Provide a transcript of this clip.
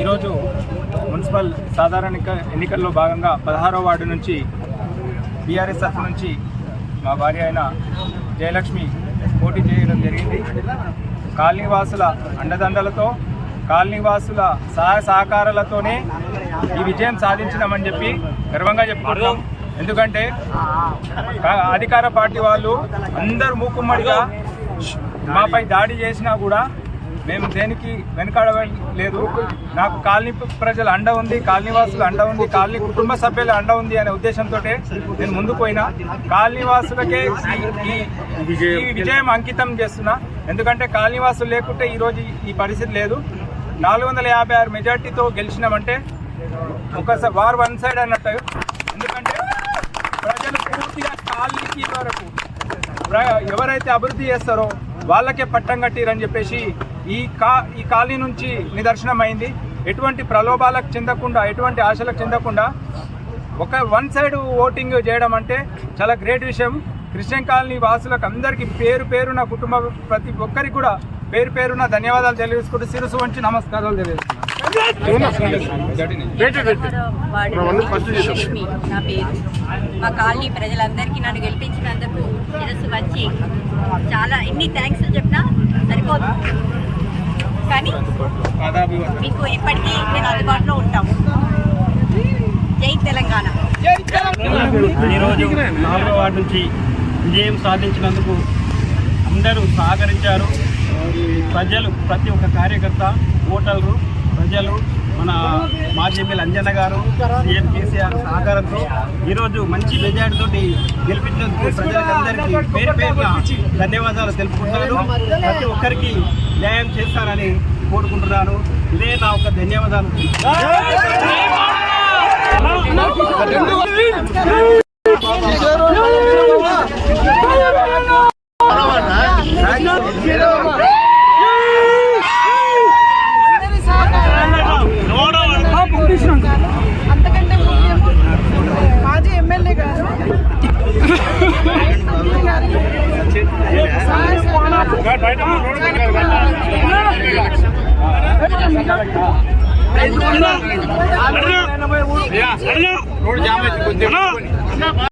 ఈరోజు మున్సిపల్ సాధారణ ఎన్నికల్లో భాగంగా పదహారో వార్డు నుంచి బీఆర్ఎస్ తరఫు నుంచి మా భార్య అయిన జయలక్ష్మి పోటీ చేయడం జరిగింది. కాలనీవాసుల అండదండలతో కాలనీవాసుల సహాయ సహకారాలతోనే ఈ విజయం సాధించినామని చెప్పి గర్వంగా చెప్పుకుంటాం ఎందుకంటే అధికార పార్టీ వాళ్ళు అందరూ మూకుమ్మడిగా మాపై దాడి చేసినా కూడా మేము దేనికి వెనకాడలేదు నాకు కాలనీ ప్రజల అండ ఉంది కాలనీవాసుల అండ ఉంది కాలనీ కుటుంబ సభ్యుల అండ ఉంది అనే ఉద్దేశంతో నేను ముందుకు పోయినా. కాలనీవాసులకే ఈ- విజయం అంకితం చేస్తున్నా. ఎందుకంటే కాలనీవాసులు లేకుంటే ఈరోజు ఈ- ఈ పరిస్థితి లేదు. నాలుగు వందల యాభై ఆరు మెజార్టీతో గెలిచినామంటే ఒకసారి వార్ వన్ సైడ్ అన్నట్టు. ఎందుకంటే ప్రజలు పూర్తిగా కాలనీకి వరకు ఎవరైతే అభివృద్ధి చేస్తారో వాళ్ళకే పట్టం కట్టిరని చెప్పేసి ఈ కా ఈ కాలనీ నుంచి నిదర్శనం అయింది ఎటువంటి ప్రలోభాలకు చెందకుండా ఎటువంటి ఆశలకు చెందకుండా ఒక వన్ సైడ్ ఓటింగ్ చేయడం అంటే చాలా గ్రేట్ విషయం క్రిస్టియన్ కాలనీ వాసులకు అందరికీ పేరు పేరు నా కుటుంబ ప్రతి ఒక్కరికి కూడా పేరు పేరున ధన్యవాదాలు తెలియజేసుకుంటూ శిరసు వంచి నమస్కారాలు లక్ష్మి నా పేరు మా కాలనీ ప్రజలందరికీ నన్ను గెలిపించినందుకు శిరస్సు వచ్చి చాలా ఎన్ని థ్యాంక్స్ చెప్పినా సరిపోదు కానీ మీకు ఎప్పటికీ నేను అందుబాటులో ఉంటాము. జై తెలంగాణ. ఈరోజు నాలుగో వార్డు నుంచి విజయం సాధించినందుకు అందరూ సహకరించారు. ప్రజలు ప్రతి ఒక్క కార్యకర్త ఓటర్లు ప్రజలు మన మాజీ ఎమ్మెల్యే అంజన్న గారు సీఎం కేసీఆర్ సహకారంతో ఈరోజు మంచి మెజార్టీతోటి గెలిపించినందుకు ప్రజలందరికీ పేరు పేరున ధన్యవాదాలు తెలుపుకుంటున్నాను. ప్రతి ఒక్కరికి న్యాయం చేస్తానని కోరుకుంటున్నాను. ఇదే నా ఒక ధన్యవాదాలు. అంతకంటే మాజీ ఎమ్మెల్యే గారు ఎమ్మెల్యే గారికి సహాయ సహకారాలు